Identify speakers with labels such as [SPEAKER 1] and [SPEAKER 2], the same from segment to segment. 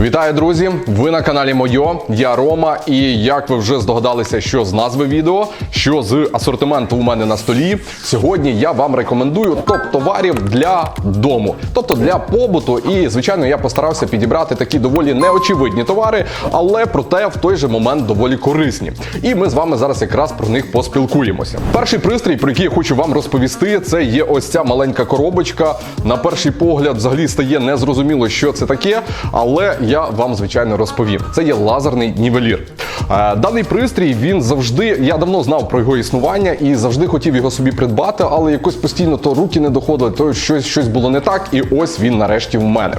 [SPEAKER 1] Вітаю, друзі! Ви на каналі Мойо. Я Рома. І як ви вже здогадалися, що з назви відео, що з асортименту у мене на столі, сьогодні я вам рекомендую топ товарів для дому, тобто для побуту. І звичайно, я постарався підібрати такі доволі неочевидні товари, але проте в той же момент доволі корисні. І ми з вами зараз якраз про них поспілкуємося. Перший пристрій, про який я хочу вам розповісти, це є ось ця маленька коробочка. На перший погляд, взагалі стає незрозуміло, що це таке, але я вам звичайно розповім. Це є лазерний нівелір. Е, Даний пристрій він завжди. Я давно знав про його існування і завжди хотів його собі придбати, але якось постійно то руки не доходили, то щось щось було не так, і ось він нарешті в мене.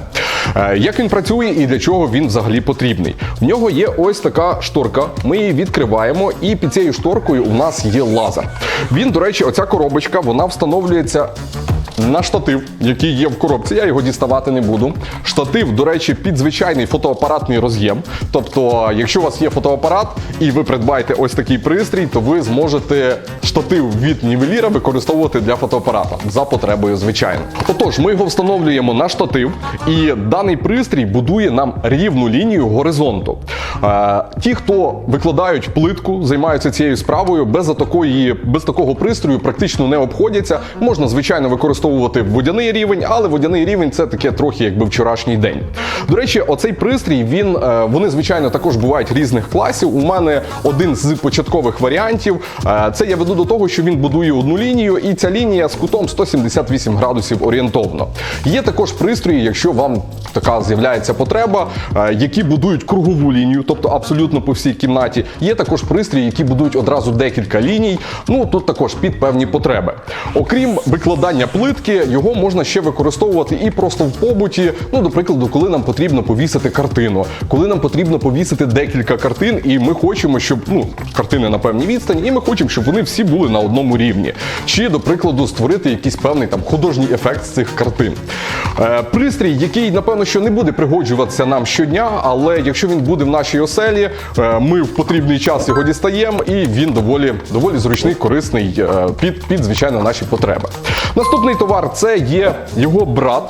[SPEAKER 1] Е, Як він працює і для чого він взагалі потрібний? В нього є ось така шторка. Ми її відкриваємо, і під цією шторкою у нас є лазер. Він, до речі, оця коробочка вона встановлюється на штатив, який є в коробці. Я його діставати не буду. Штатив, до речі, під звичайний фотоапаратний роз'єм. Тобто, якщо у вас є фотоапарат і ви придбаєте ось такий пристрій, то ви зможете штатив від нівеліра використовувати для фотоапарата за потребою, звичайно. Отож, ми його встановлюємо на штатив, і даний пристрій будує нам рівну лінію горизонту. Е, ті, хто викладають плитку, займаються цією справою, без такої, без такого пристрою практично не обходяться. Можна, звичайно, використовувати водяний рівень, але водяний рівень це таке трохи якби вчорашній день. До речі, оцей пристрій він е, вони звичайно також бувають різних класів. У мене один з початкових варіантів. Е, Це я веду до того, що він будує одну лінію, і ця лінія з кутом 178 градусів орієнтовно. Є також пристрої, якщо вам така з'являється потреба, е, які будують кругову лінію, тобто абсолютно по всій кімнаті. Є також пристрої, які будують одразу декілька ліній. Ну тут також під певні потреби. Окрім викладання плитки, його можна ще використовувати і просто в побуті. Ну, до прикладу, коли нам потрібно повісити картину, коли нам потрібно повісити декілька картин, і ми хочемо, щоб ну картини на певній відстані, і ми хочемо, щоб вони всі були на одному рівні. Чи, до прикладу, створити якийсь певний там художній ефект з цих картин. Е, пристрій, який напевно що не буде пригоджуватися нам щодня, але якщо він буде в нашій оселі, е, ми в потрібний час його дістаємо, і він доволі доволі зручний, корисний е, під, під звичайно наші потреби. Наступний товар це є його брат.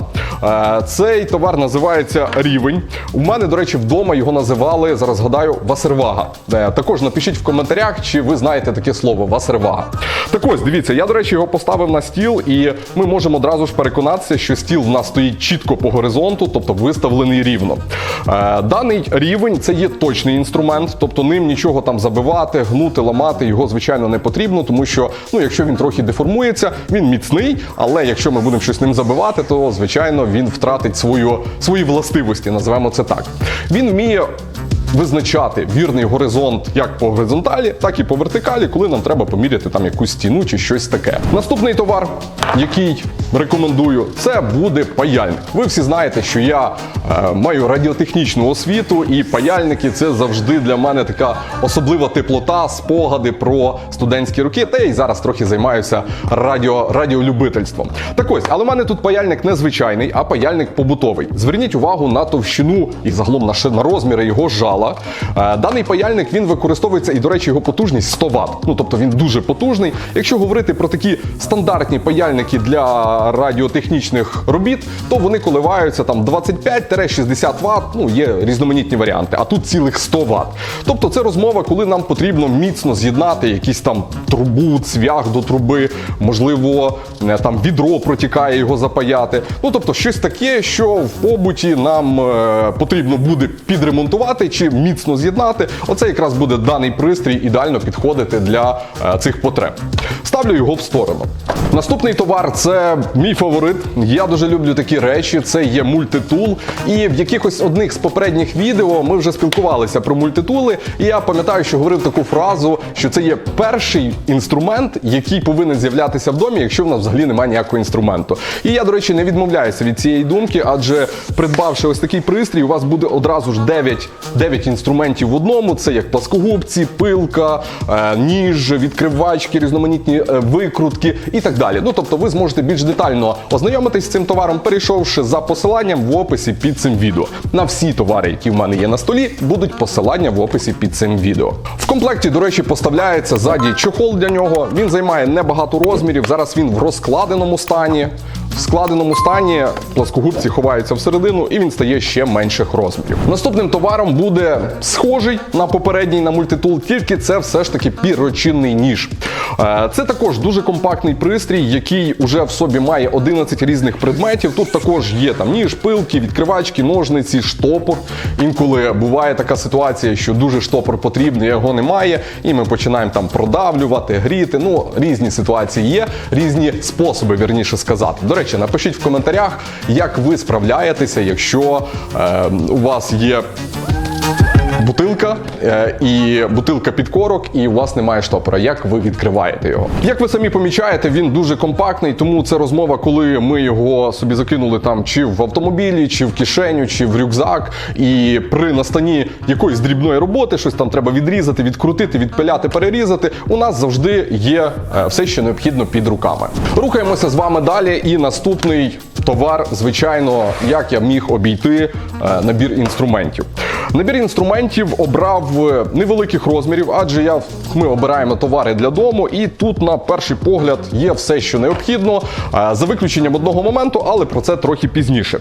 [SPEAKER 1] Е, Цей товар називається рівень. У мене, до речі, вдома його називали, зараз Гадаю, васервага. Е, Також напишіть в коментарях, чи ви знаєте таке слово васервага. Так ось, дивіться, я, до речі, його поставив на стіл, і ми можемо одразу ж переконатися, що стіл в нас стоїть чітко по горизонту, тобто виставлений рівно. Е, Даний рівень це є точний інструмент, тобто ним нічого там забивати, гнути, ламати його, звичайно, не потрібно, тому що ну, якщо він трохи деформується, він міцний, але якщо ми будемо щось ним забивати, то звичайно він втратить свою, свої властивості, називаємо це так. Він вміє визначати вірний горизонт як по горизонталі, так і по вертикалі, коли нам треба поміряти там якусь стіну чи щось таке. Наступний товар, який рекомендую, це буде паяльник. Ви всі знаєте, що я е, маю радіотехнічну освіту, і паяльники це завжди для мене така особлива теплота, спогади про студентські роки. Та й зараз трохи займаюся радіо, радіолюбительством. Так ось, але в мене тут паяльник не звичайний, а паяльник побутовий. Зверніть увагу на товщину і загалом на, на розміри його жала. Е, Даний паяльник він використовується і, до речі, його потужність 100 Вт. Ну тобто він дуже потужний. Якщо говорити про такі стандартні паяльники для радіотехнічних робіт, то вони коливаються там 25-60 Вт. Ну є різноманітні варіанти. А тут цілих 100 Вт. Тобто це розмова, коли нам потрібно міцно з'єднати якісь там трубу, цвях до труби, можливо, е, там відро протікає його запаяти. Ну тобто щось таке, що в побуті нам е, потрібно буде підремонтувати чи міцно з'єднати. Оце якраз буде даний пристрій ідеально підходити для е, цих потреб. Ставлю його в сторону. Наступний товар це мій фаворит. Я дуже люблю такі речі. Це є мультитул. І в якихось одних з попередніх відео ми вже спілкувалися про мультитули. І я пам'ятаю, що говорив таку фразу, що це є перший інструмент, який повинен з'являтися в домі, якщо в нас взагалі немає ніякого інструменту. І я, до речі, не відмовляюся від цієї думки, адже придбавши ось такий пристрій, у вас буде одразу ж 9, 9 інструментів в одному: це як пласкогубці, пилка, е, ніж, відкривачки, різноманітні е, викрутки і так далі. Ну тобто, ви зможете більш детально ознайомитись з цим товаром, перейшовши за посиланням в описі під цим відео. На всі товари, які в мене є на столі, будуть посилання в описі під цим відео. В комплекті, до речі, поставляється ззаді чохол для нього. Він займає небагато розмірів. Зараз він в розкладеному стані. В складеному стані пласкогубці ховаються всередину і він стає ще менших розмірів. Наступним товаром буде схожий на попередній на мультитул, тільки це все ж таки пірочинний ніж. Е, Це також дуже компактний пристрій, який уже в собі має 11 різних предметів. Тут також є там ніж, пилки, відкривачки, ножниці, штопор. Інколи буває така ситуація, що дуже штопор потрібний, його немає, і ми починаємо там продавлювати, гріти. Ну, різні ситуації є, різні способи, вірніше сказати. До речі, напишіть в коментарях, як ви справляєтеся, якщо е, у вас є бутилка е, і бутилка під корок, і у вас немає штопора. Як ви відкриваєте його? Як ви самі помічаєте, він дуже компактний, тому це розмова, коли ми його собі закинули там чи в автомобілі, чи в кишеню, чи в рюкзак. І при настанні якоїсь дрібної роботи щось там треба відрізати, відкрутити, відпиляти, перерізати. У нас завжди є е, все, що необхідно під руками. Рухаємося з вами далі. І наступний товар, звичайно, як я міг обійти е, набір інструментів. Набір інструментів обрав е, невеликих розмірів, адже я ми обираємо товари для дому, і тут на перший погляд є все, що необхідно, е, за виключенням одного моменту, але про це трохи пізніше.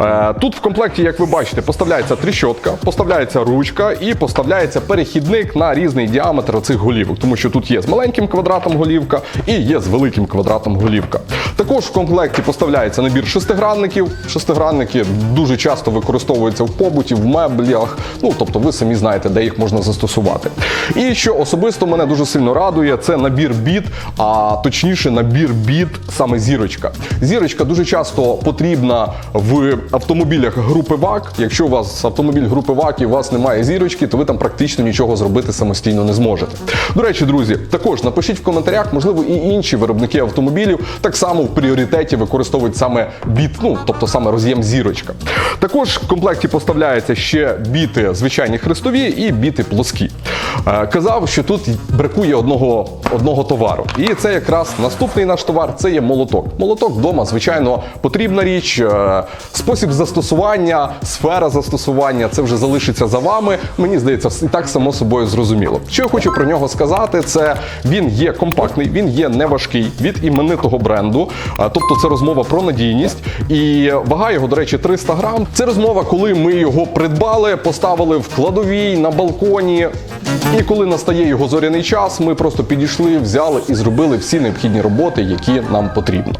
[SPEAKER 1] Е, Тут в комплекті, як ви бачите, поставляється тріщотка, поставляється ручка і поставляється перехідник на різний діаметр цих голівок, тому що тут є з маленьким квадратом голівка і є з великим квадратом голівка. Також в комплекті поставляється набір шестигранників. Шестигранники дуже часто використовуються в побуті, в меблях. Ну тобто, ви самі знаєте, де їх можна застосувати. І що особисто мене дуже сильно радує, це набір біт, а точніше набір біт саме зірочка. Зірочка дуже часто потрібна в автомобілях групи ВАК. Якщо у вас автомобіль групи ВАК і у вас немає зірочки, то ви там практично нічого зробити самостійно не зможете. До речі, друзі, також напишіть в коментарях, можливо, і інші виробники автомобілів так само в пріоритеті використовують саме біт, ну тобто саме роз'єм зірочка. Також в комплекті поставляється ще біти звичайні хрестові і біти плоскі. Е, Казав, що тут бракує одного, одного товару. І це якраз наступний наш товар це є молоток. Молоток вдома, звичайно, потрібна річ. Е, Спосіб застосування, сфера застосування це вже залишиться за вами. Мені здається, і так само собою зрозуміло. Що я хочу про нього сказати, це він є компактний, він є неважкий від іменитого бренду. Тобто це розмова про надійність. І вага його, до речі, 300 грам. Це розмова, коли ми його придбали, поставили в кладовій на балконі. І коли настає його зоряний час, ми просто підійшли, взяли і зробили всі необхідні роботи, які нам потрібно.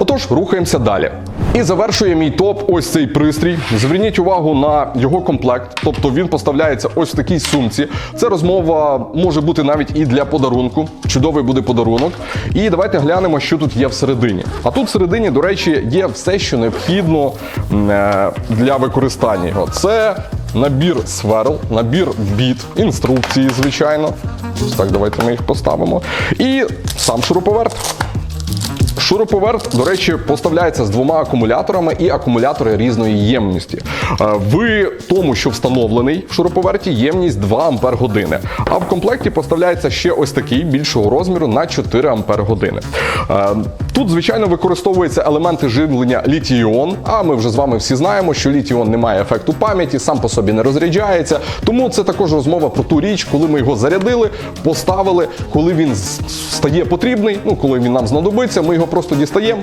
[SPEAKER 1] Отож, рухаємося далі. І завершує мій топ ось цей пристрій. Зверніть увагу на його комплект, тобто він поставляється ось в такій сумці. Це розмова може бути навіть і для подарунку. Чудовий буде подарунок. І давайте глянемо, що тут є всередині. А тут всередині, до речі, є все, що необхідно е, для використання його. Це набір сверл, набір біт, інструкції, звичайно. Так, давайте ми їх поставимо. І сам шуруповерт. Шуруповерт, до речі, поставляється з двома акумуляторами і акумулятори різної ємності. Е, В тому, що встановлений в шуруповерті, ємність 2 Ампер години. А в комплекті поставляється ще ось такий більшого розміру на 4 Ампер години. Тут, звичайно, використовуються елементи живлення літій-іон, а ми вже з вами всі знаємо, що літій-іон не має ефекту пам'яті, сам по собі не розряджається. Тому це також розмова про ту річ, коли ми його зарядили, поставили, коли він стає потрібний, ну коли він нам знадобиться, ми його просто дістаємо.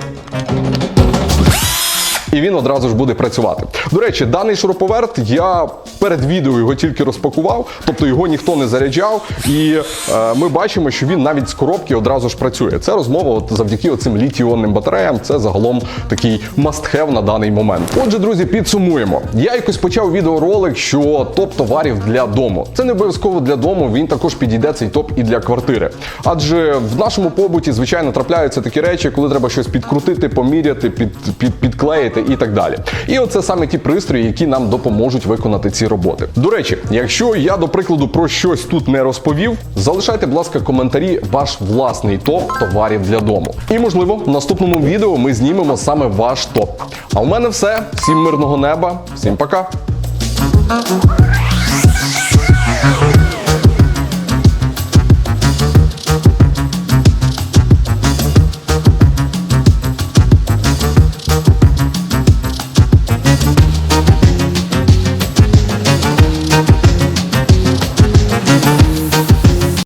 [SPEAKER 1] І він одразу ж буде працювати. До речі, даний шуруповерт я перед відео його тільки розпакував, тобто його ніхто не заряджав, і е, ми бачимо, що він навіть з коробки одразу ж працює. Це розмова от завдяки оцим літіонним батареям. Це загалом такий must-have на даний момент. Отже, друзі, підсумуємо. Я якось почав відеоролик, що топ товарів для дому. Це не обов'язково для дому. Він також підійде цей топ і для квартири. Адже в нашому побуті, звичайно, трапляються такі речі, коли треба щось підкрутити, поміряти, під, під, підклеїти і так далі. І оце саме ті пристрої, які нам допоможуть виконати ці роботи. До речі, якщо я до прикладу про щось тут не розповів, залишайте, будь ласка, коментарі ваш власний топ товарів для дому. І можливо, в наступному відео ми знімемо саме ваш топ. А у мене все. Всім мирного неба, всім пока.